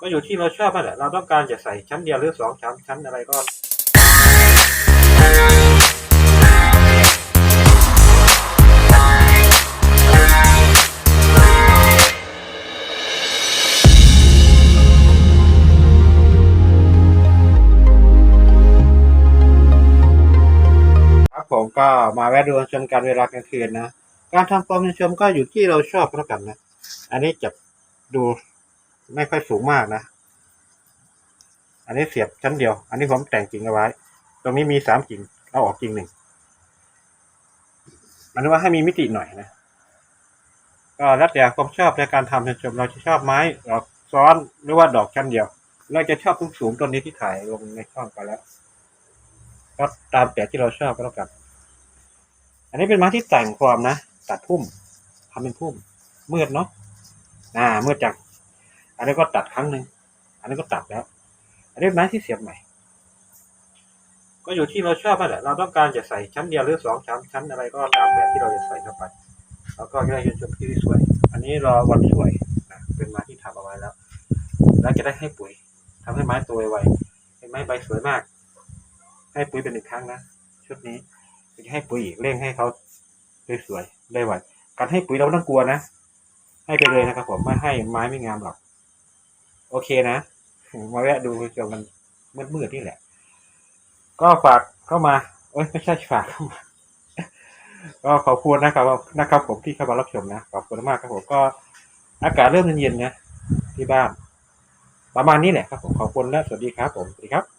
ก็อยู่ที่เราชอบนั่นแหละ เราต้องการจะใส่ชั้นเดียวหรือสองชั้นชั้นอะไรก็ครับผมก็มาแวะดูชมกันเวลากลางคืนนะ การทำฟอร์มชมก็อยู่ที่เราชอบแล้วกันนะ อันนี้จะดู ไม่ค่อยสูงมากนะ อันนี้เสียบชั้นเดียว อันนี้ผมแต่งกิ่งเอาไว้ ตรงนี้มีสามกิ่งเอาออกกิ่งหนึ่งมันว่าให้มีมิติหน่อยนะ ก็แล้วแต่ความชอบในการทำชมเราจะชอบไม้ดอกซ้อนหรือว่าดอกชั้นเดียว เราจะชอบสูงสูงต้นนี้ที่ถ่ายลงในช่องไปแล้ว ก็ตามแต่ที่เราชอบก็แล้วกัน อันนี้เป็นไม้ที่แต่งความนะ ตัดพุ่มทำเป็นพุ่มมืดเนาะอ่ามืดจัง อันนี้ก็ตัดครั้งหนึ่งอันนี้ก็ตัดแล้ว อันนี้ไม้ที่เสียบใหม่ ก็อยู่ที่เราชอบนั่นแหละเราต้องการจะใส่ชั้นเดียวหรือสองชั้นชั้นอะไรก็ตามแบบที่เราจะใส่เข้าไปแล้วก็ได้ชมที่สวย อันนี้รอวันสวยนะเป็นไม้ที่ทำเอาไว้แล้ว แล้วจะได้ให้ปุ๋ยทำให้ไม้โตไวเป็นไม้ใบสวยมาก ให้ปุ๋ยเป็นหนึ่งครั้งนะชุดนี้จะให้ปุ๋ยอีกเร่งให้เขาสวยๆได้ไวการให้ปุ๋ยเราไม่ต้องกลัวนะ ให้ไปเลยนะครับผมไม่ให้ไม้ไม่งามหรอก โอเคนะมาแวะดูชมมันมืดๆนี่แหละ ก็ฝากเข้ามาเอ้ยไม่ใช่ฝากเข้ามาก็ขอบคุณนะครับนะครับ ผมที่เข้ามารับชมนะขอบคุณมากครับผมก็อากาศเริ่มเย็นๆนะที่บ้าน ประมาณนี้แหละครับผมขอบคุณและสวัสดีครับผมสวัสดีครับ